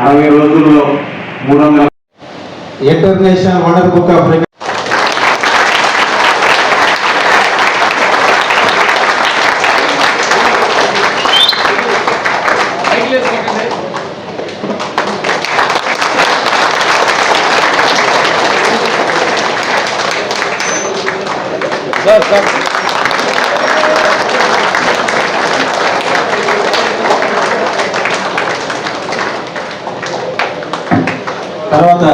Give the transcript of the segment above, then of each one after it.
అరవై రోజుల్లో మూడు వందల ఇంటర్నేషనల్ వండర్ బుక్ ఆఫ్ తర్వాత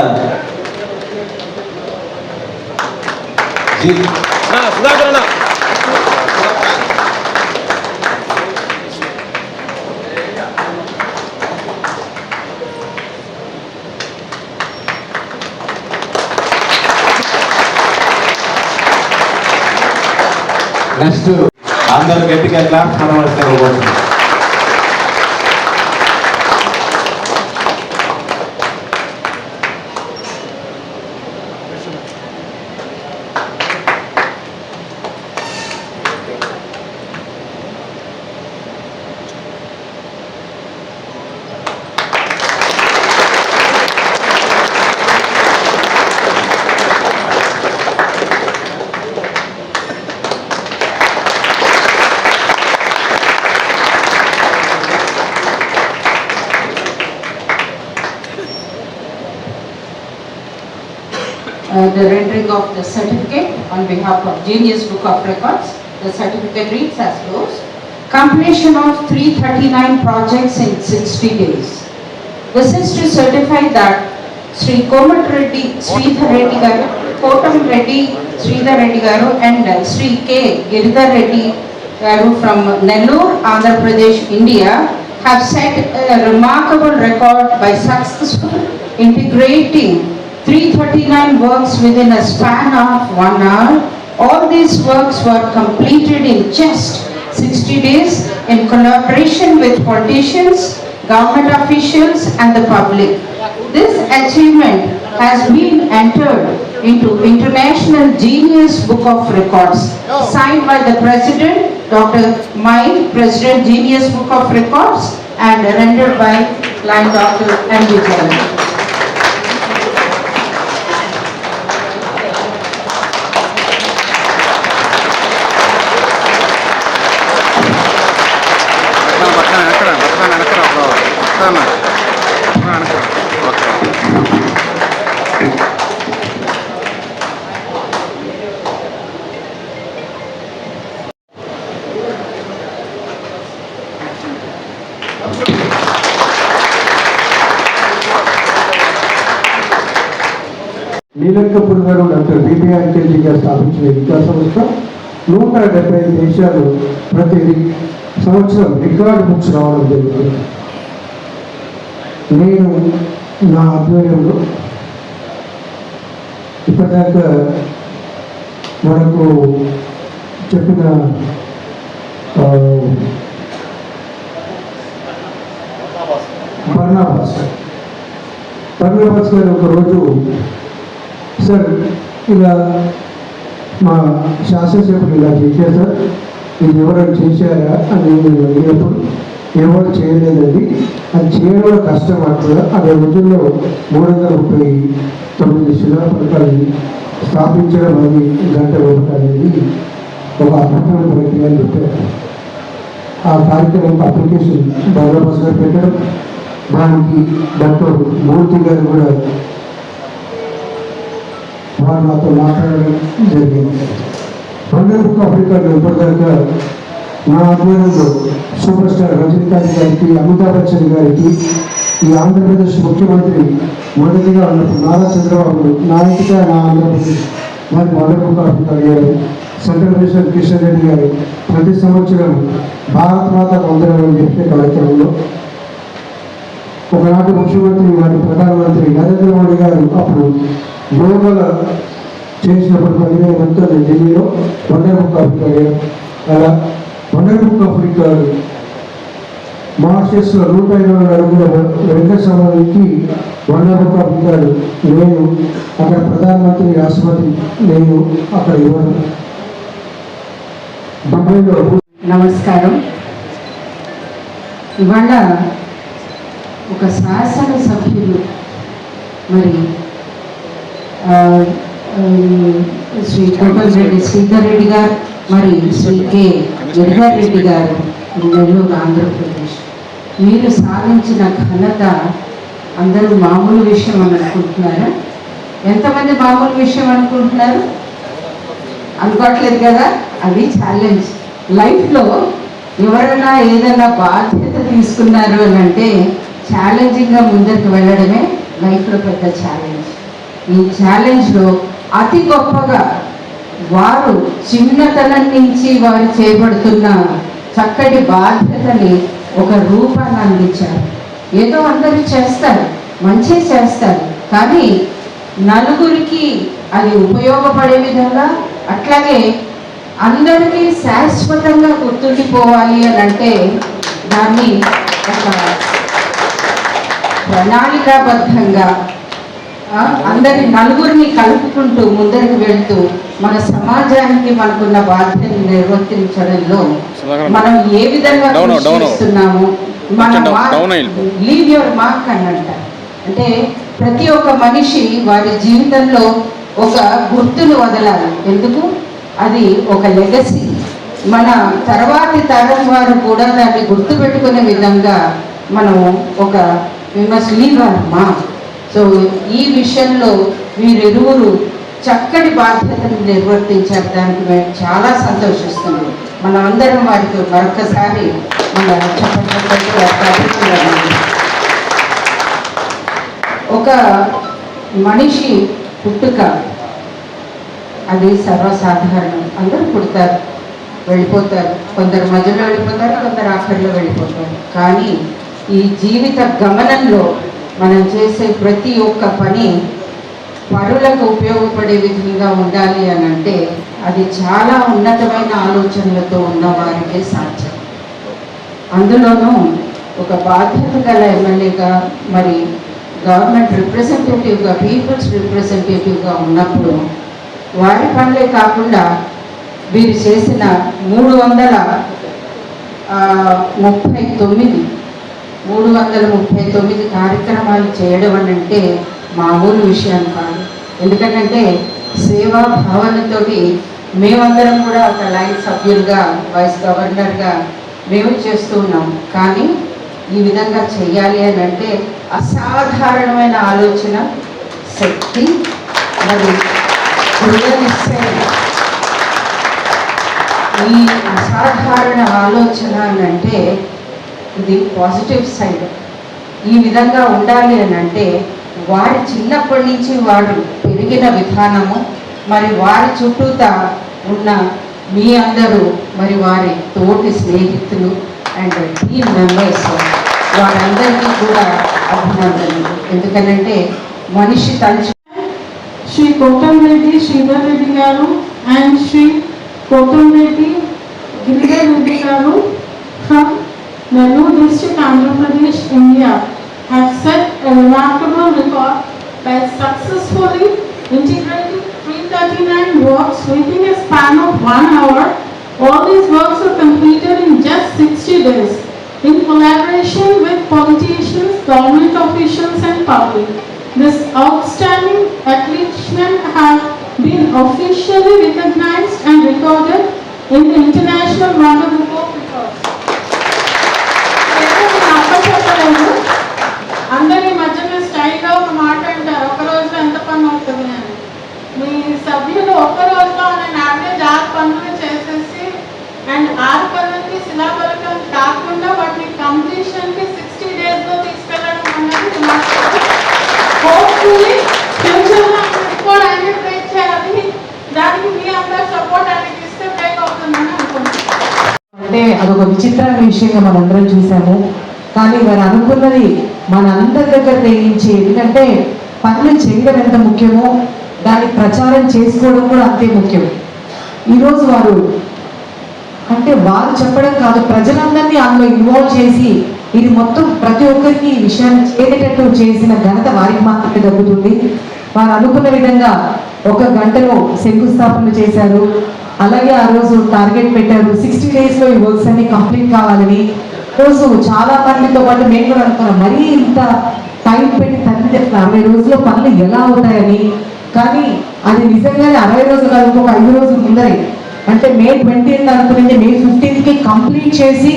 నెక్స్ట్ అందరు గట్టిగా క్లాస్ కనబడతారు. Uh, the rendering of the certificate on behalf of Genius Book of Records. The certificate reads as follows. Completion of 339 projects in 60 days. This is to certify that Sri Komat Reddy, Sridhar Reddy Garu, Kotam Reddy, Reddy Garu and uh, Sri K. Giridhar Reddy Garu from Nellore, Andhra Pradesh, India have set a remarkable record by successfully integrating 339 works within a span of one hour. All these works were completed in just 60 days in collaboration with politicians, government officials and the public. This achievement has been entered into International Genius Book of Records, signed by the President, Dr. Mai, President Genius Book of Records, and rendered by line Dr. M. Vijayan. నీలక్కపూడి గారు doctor BPR కేజీగా స్థాపించిన విద్యా సంస్థ నూట డెబ్బై ఐదు దేశాలు ప్రతి సంవత్సరం రికార్డు బుక్స్ రావడం జరుగుతుంది నేను నా ఆధ్వర్యంలో ఇప్పటిదాకా మనకు చెప్పిన పర్ణాభాస్ పర్ణాభాస్ గారు ఒకరోజు సార్ ఇలా మా శాసనసభ్యులు ఇలా చేశారు సార్. ఇది ఎవరైనా చేశారా అని నేను అడిగినప్పుడు ఎవరు చేయలేదండి. అది చేయడం కూడా కష్టం అంటారు అదే రోజుల్లో మూడు వందల ముప్పై తొమ్మిది శిలాపథకాలు స్థాపించడం అది గంట ఒకటి అనేది ఒక అద్భుతమైన ప్రక్రియ అని చెప్పారు. ఆ కార్యక్రమం అప్లికేషన్ బాలబాస్ గారు పెట్టడం దానికి డాక్టర్ మూర్తి గారు కూడా వారు నాతో మాట్లాడడం జరిగింది. వండర్ బుక్ ఆఫ్ రికార్డు ఇప్పటిదాకా నా ఆధ్వర్యంలో సూపర్ స్టార్ రజనీకాంత్ గారికి అమితాబ్ బచ్చన్ గారికి ఈ ఆంధ్రప్రదేశ్ ముఖ్యమంత్రి మొదటిగా ఉన్నప్పుడు నారా చంద్రబాబు నాయకుగా నా ఆంధ్రప్రదేశ్ మరి వండర్ బుక్ గారు సెంట్రల్ మినిస్టర్ కిషన్ రెడ్డి గారు ప్రతి సంవత్సరం భారత్ మాత వందనం అని చెప్పే కార్యక్రమంలో ఒకనాటి ముఖ్యమంత్రి గారు ప్రధానమంత్రి నరేంద్ర మోడీ గారు అప్పుడు యోగాల చేసినప్పుడు పదిహేను మంది నేను ఢిల్లీలో వండర్ బుక్ ఆఫ్ అలా వండర్ బుక్ ఆఫ్ రికార్డ్ నూట ఇరవై అడుగుల వెంకట సమాధికి వండర్ బుక్ ఆఫ్ నేను అక్కడ ప్రధానమంత్రి రాష్ట్రపతి నేను అక్కడ ఇవ్వను. దుబాయ్లో నమస్కారం. ఇవాళ ఒక శాసన సభ్యులు మరి శ్రీ కోటమిరెడ్డి శ్రీధర్ రెడ్డి గారు మరి శ్రీ కె. గిరిధర్ రెడ్డి గారు నెల్లూరు ఆంధ్రప్రదేశ్. మీరు సాధించిన ఘనత అందరూ మామూలు విషయం అని అనుకుంటున్నారా? ఎంతమంది మామూలు విషయం అనుకుంటున్నారు? అనుకోవట్లేదు కదా? అది ఛాలెంజ్ లైఫ్లో ఎవరైనా ఏదైనా బాధ్యత తీసుకున్నారు అని అంటే ఛాలెంజింగ్గా ముందరికి వెళ్ళడమే లైఫ్లో పెద్ద ఛాలెంజ్ ఈ ఛాలెంజ్లో అతి గొప్పగా వారు చిన్నతనం నుంచి వారు చేపడుతున్న చక్కటి బాధ్యతని ఒక రూపాన్ని అందించారు. ఏదో అందరూ చేస్తారు మంచి చేస్తారు కానీ నలుగురికి అది ఉపయోగపడే విధంగా అట్లాగే అందరికీ శాశ్వతంగా గుర్తుండిపోవాలి అని అంటే దాన్ని ఒక ప్రణాళికాబద్ధంగా అందరి నలుగురిని కలుపుకుంటూ ముందరికి వెళ్తూ మన సమాజానికి మనకున్న బాధ్యతను నిర్వర్తించడంలో మనం ఏ విధంగా. చేస్తున్నాము మన కొంచెం down, down అయ్యి. లీవ్ యువర్ మార్క్ అని అంటారు అంటే ప్రతి ఒక్క మనిషి వారి జీవితంలో ఒక గుర్తును వదలాలి. ఎందుకు? అది ఒక లెగసీ మన తర్వాతి తరం వారు కూడా దాన్ని గుర్తుపెట్టుకునే విధంగా మనం ఒక మస్ట్ లీవ్ మార్క్ సో ఈ విషయంలో వీరిరువురు చక్కటి బాధ్యతను నిర్వర్తించారు. దానికి మేము చాలా సంతోషిస్తున్నాం. మనం అందరం వారికి మరొకసారి మన చెప్పండి ఒక మనిషి పుట్టుక అది సర్వసాధారణం. అందరూ పుడతారు వెళ్ళిపోతారు. కొందరు మధ్యలో వెళ్ళిపోతారు కొందరు ఆఖరిలో వెళ్ళిపోతారు. కానీ ఈ జీవిత గమనంలో మనం చేసే ప్రతి ఒక్క పని పరులకు ఉపయోగపడే విధంగా ఉండాలి అని అంటే అది చాలా ఉన్నతమైన ఆలోచనలతో ఉన్న వారికే సాధ్యం. అందులోనూ ఒక బాధ్యత గల ఎమ్మెల్యేగా మరి గవర్నమెంట్ రిప్రజెంటేటివ్గా పీపుల్స్ రిప్రజెంటేటివ్గా ఉన్నప్పుడు వారి పనులే కాకుండా వీరు చేసిన మూడు వందల ముప్పై తొమ్మిది మూడు వందల ముప్పై తొమ్మిది కార్యక్రమాలు చేయడం అని అంటే మామూలు విషయం కాదు. ఎందుకంటే సేవా భావనతోటి మేమందరం కూడా ఒక లైన్ సభ్యులుగా వైస్ గవర్నర్గా మేము చేస్తూ ఉన్నాం. కానీ ఈ విధంగా చేయాలి అని అంటే అసాధారణమైన ఆలోచన శక్తి మరి నిశ్చయం ఈ అసాధారణ ఆలోచన అని అంటే ఇది పాజిటివ్ సైడ్ ఈ విధంగా ఉండాలి అని అంటే వారి చిన్నప్పటి నుంచి వారు పెరిగిన విధానము మరి వారి చుట్టూతా ఉన్న మీ అందరూ మరి వారి తోటి స్నేహితులు అండ్ టీమ్ మెంబర్స్ వారందరికీ కూడా అభినందనలు. ఎందుకనంటే మనిషి తలుచు శ్రీ కోటం రెడ్డి శ్రీధర్ రెడ్డి గారు అండ్ శ్రీ కోటం రెడ్డి గిరిధర్ రెడ్డి గారు. From Nellore district, Andhra Pradesh, India have set a remarkable record by successfully integrating 339 works within a span of one hour. All these works were completed in just 60 days in collaboration with politicians, government officials and public. This outstanding accomplishment has been officially recognized and recorded in the International Wonder పనులు చేసేసి and ఆరు పనులకి శిలాఫలకం కాకుండా వాటిని sixty తీసుకెళ్ళడం hopefully try చేయాలి. దానికి మీ అందరు సపోర్ట్ అనేది ఇస్తే బ్రేక్ అవుతుందని అనుకుంటున్నాను. అంటే అదొక విచిత్రమైన విషయంగా మనందరం చూసాము కానీ వారు అనుకున్నది మనందరి దగ్గర తెగించి ఎందుకంటే పనులు చేయడం ఎంత ముఖ్యమో దాన్ని ప్రచారం చేసుకోవడం కూడా అంతే ముఖ్యం. ఈరోజు వారు అంటే వారు చెప్పడం కాదు ప్రజలందరినీ అందులో ఇన్వాల్వ్ చేసి ఇది మొత్తం ప్రతి ఒక్కరికి ఈ విషయాన్ని చేరేటట్టు చేసిన ఘనత వారికి మాత్రమే దక్కుతుంది. వారు అనుకున్న విధంగా ఒక గంటలో శంకుస్థాపన చేశారు. అలాగే ఆ రోజు టార్గెట్ పెట్టారు. సిక్స్టీ డేస్లో ఈ వర్క్స్ అన్ని కంప్లీట్ కావాలని. రోజు చాలా మందితో పాటు మేము కూడా అనుకున్నాం మరీ ఇంత టైం పెట్టి తల్లి చెప్తాను అరవై రోజుల్లో పనులు ఎలా అవుతాయని కానీ అది నిజంగానే అరవై రోజులు కాదు ఐదు రోజులు ముందరే. అంటే మే ట్వంటీ అనుకునేది మే ఫిఫ్టీన్త్కి కంప్లీట్ చేసి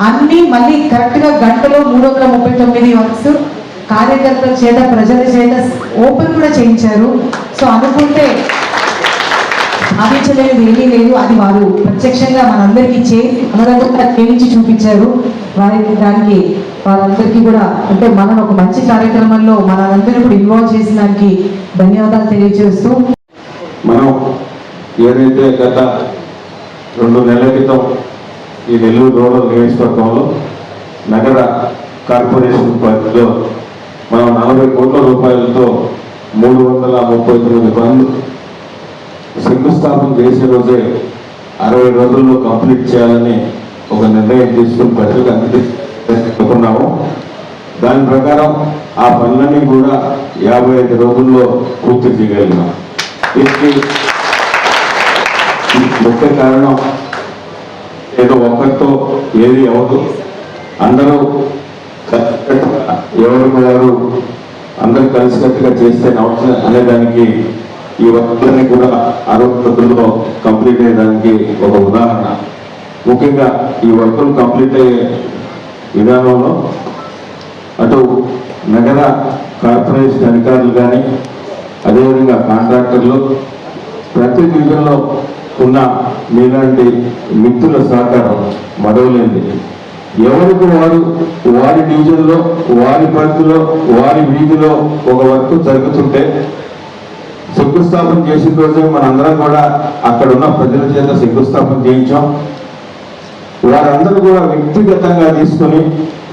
అన్ని మళ్ళీ కరెక్ట్గా గంటలో మూడు వందల ముప్పై తొమ్మిది వర్క్స్ కార్యకర్తల చేత ప్రజల చేత ఓపెన్ కూడా చేయించారు. సో అనుకుంటే సాధించలేనిది ఏమీ లేదు. అది వారు ప్రత్యక్షంగా మనందరికీ చేసి మనదంతా చేయించి చూపించారు. వారికి దానికి వాళ్ళందరికీ కూడా అంటే మనం ఒక మంచి కార్యక్రమంలో మనందరినీ కూడా ఇన్వాల్వ్ చేసినానికి ధన్యవాదాలు తెలియజేస్తూ మనం ఏదైతే గత రెండు నెలల క్రితం ఈ నెల్లూరు రూరల్ నియోజకవర్గంలో నగర కార్పొరేషన్ పరిధిలో మనం నలభై కోట్ల రూపాయలతో మూడు వందల ముప్పై తొమ్మిది పనులు శంకుస్థాపన చేసే రోజే అరవై రోజుల్లో కంప్లీట్ చేయాలని ఒక నిర్ణయం తీసుకుని ప్రజలకు అందిస్తున్నాము దాని ప్రకారం ఆ పనులన్నీ కూడా యాభై ఐదు రోజుల్లో పూర్తి చేయగలిగినాం దీనికి ముఖ్య కారణం ఏదో ఒక్కరితో ఏది అవ్వదు. అందరూ ఎవరు ఎవరు అందరూ కలిసికట్టుగా చేస్తే అవసరం అనేదానికి ఈ వర్క్లన్నీ కూడా అరవై కంప్లీట్ అయ్యేదానికి ఒక ఉదాహరణ. ముఖ్యంగా ఈ వర్కులు కంప్లీట్ అయ్యే విధానంలో అటు నగర కార్పొరేషన్ అధికారులు కానీ అదేవిధంగా కాంట్రాక్టర్లు ప్రతి డివిజన్లో ఉన్న మీలాంటి మిత్రుల సహకారం మరవలేంది ఎవరికి వారు వారి డివిజన్లో వారి పరిధిలో వారి వీధిలో ఒక వర్క్ జరుగుతుంటే శంకుస్థాపన చేసిన రోజే మనందరం కూడా అక్కడ ఉన్న ప్రజల చేత శంకుస్థాపన చేయించాం. వారందరూ కూడా వ్యక్తిగతంగా తీసుకొని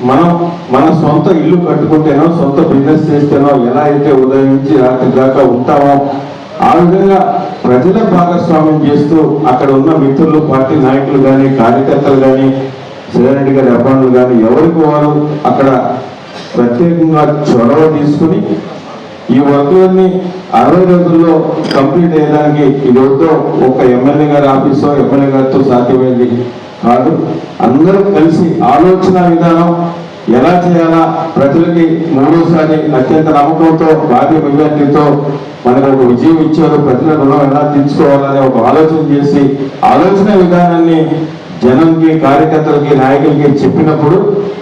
మనం మన సొంత ఇల్లు కట్టుకుంటేనో సొంత బిజినెస్ చేస్తేనో ఎలా అయితే ఉదయం నుంచి రాత్రి దాకా ఉంటామో ఆ విధంగా ప్రజల భాగస్వామ్యం చేస్తూ అక్కడ ఉన్న మిత్రులు పార్టీ నాయకులు కానీ కార్యకర్తలు కానీ శ్రీరెడ్డి గారి అభిమానులు కానీ ఎవరికి వారు అక్కడ ప్రత్యేకంగా చొరవ తీసుకుని ఈ వర్కులన్నీ అరవై రోజుల్లో కంప్లీట్ అయ్యడానికి ఇది ఒక ఎమ్మెల్యే గారి ఆఫీసో ఎమ్మెల్యే గారితో సాధ్యమైంది. కాదు. అందరూ కలిసి ఆలోచన విధానం ఎలా చేయాలా? ప్రజలకి మూడోసారి అత్యంత నమ్మకంతో భారీ మెజార్టీతో మనకు ఒక విజయం ఇచ్చారు. ప్రజల రుణం ఎలా తీర్చుకోవాలనే ఒక ఆలోచన చేసి ఆలోచన విధానాన్ని జనంకి కార్యకర్తలకి నాయకులకి చెప్పినప్పుడు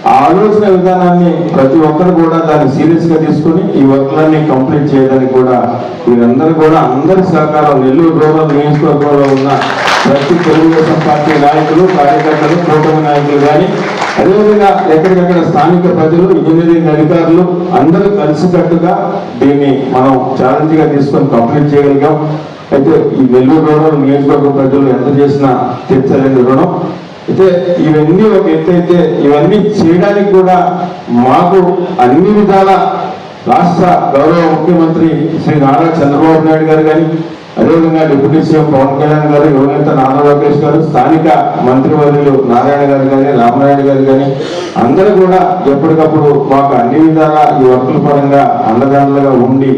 ఆ ఆలోచన విధానాన్ని ప్రతి ఒక్కరు కూడా దాన్ని సీరియస్గా తీసుకుని ఈ వర్క్లన్నీ కంప్లీట్ చేయడానికి కూడా వీరందరూ కూడా అందరి సహకారం నెల్లూరు రూరల్ నియోజకవర్గంలో ఉన్న ప్రతి తెలుగుదేశం పార్టీ నాయకులు కార్యకర్తలు కూటమి నాయకులు కానీ అదేవిధంగా ఎక్కడికక్కడ స్థానిక ప్రజలు ఇంజనీరింగ్ అధికారులు అందరూ కలిసికట్టుగా దీన్ని మనం ఛాలెంజ్గా తీసుకొని కంప్లీట్ చేయగలిగాం. అయితే ఈ నెల్లూరు రుణం నియోజకవర్గ ప్రజలు ఎంత చేసినా తీర్చలేని రుణం. అయితే ఇవన్నీ ఒక ఎత్తైతే అయితే ఇవన్నీ చేయడానికి కూడా మాకు అన్ని విధాల రాష్ట్ర గౌరవ ముఖ్యమంత్రి శ్రీ నారా చంద్రబాబు నాయుడు గారు కానీ అదేవిధంగా డిప్యూటీ సీఎం పవన్ కళ్యాణ్ గారు యువనేత నారా లోకేష్ గారు స్థానిక మంత్రివర్యులు నారాయణ గారు కానీ రామనాయుడు గారు కానీ అందరూ కూడా ఎప్పటికప్పుడు మాకు అన్ని విధాలా ఈ వర్కుల పరంగా అండదండలుగా ఉండి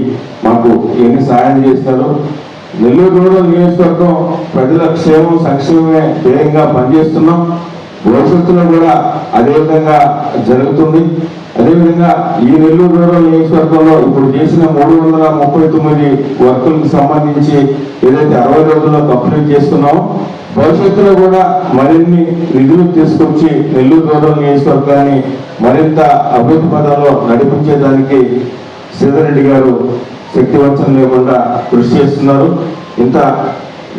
మాకు ఎన్ని సాయం చేస్తారు నెల్లూరు రూరల్ నియోజకవర్గం ప్రజల క్షేమం సంక్షేమమే ధ్యేయంగా పనిచేస్తున్నాం. భవిష్యత్తులో కూడా అదే విధంగా జరుగుతుంది. అదేవిధంగా ఈ నెల్లూరు రూరల్ నియోజకవర్గంలో ఇప్పుడు చేసిన మూడు వందల ముప్పై తొమ్మిది వర్కులకు సంబంధించి ఏదైతే అరవై రోజుల్లో కంప్లీట్ చేస్తున్నామో భవిష్యత్తులో కూడా మరిన్ని నిధులు తీసుకొచ్చి నెల్లూరు రూరల్ నియోజకవర్గాన్ని మరింత అభివృద్ధి పదాల్లో నడిపించేదానికి సీతారెడ్డి గారు శక్తివంచం లేకుండా కృషి చేస్తున్నారు. ఇంత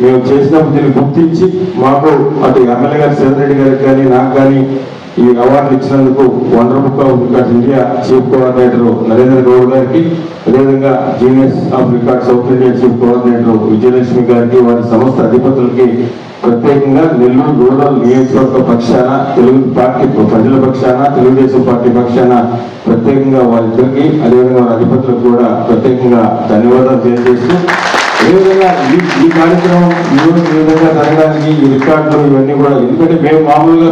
మేము చేసినప్పుడు దీన్ని గుర్తించి మాకు అటు ఎమ్మెల్యే గారు శ్రీధరెడ్డి గారికి కానీ నాకు కానీ ఈ అవార్డు ఇచ్చినందుకు wonder book of records India chief coordinator Narendra Goud గారికి అదేవిధంగా genius of record south India chief coordinator Vijayalakshmi గారికి వారి సంస్థ అధిపతులకి ప్రత్యేకంగా నెల్లూరు రూరల్ నియోజకవర్గ పక్షాన తెలుగు పార్టీ ప్రజల పక్షాన తెలుగుదేశం పార్టీ పక్షాన ప్రత్యేకంగా వారిద్దరికి అదేవిధంగా వారి అధిపతులకు కూడా ప్రత్యేకంగా ధన్యవాదాలు తెలియజేస్తూ అదేవిధంగా ఈ ఈ కార్యక్రమం ఈ రోజు విధంగా జరగడానికి ఈ రికార్డులు ఇవన్నీ కూడా ఎందుకంటే మేము మామూలుగా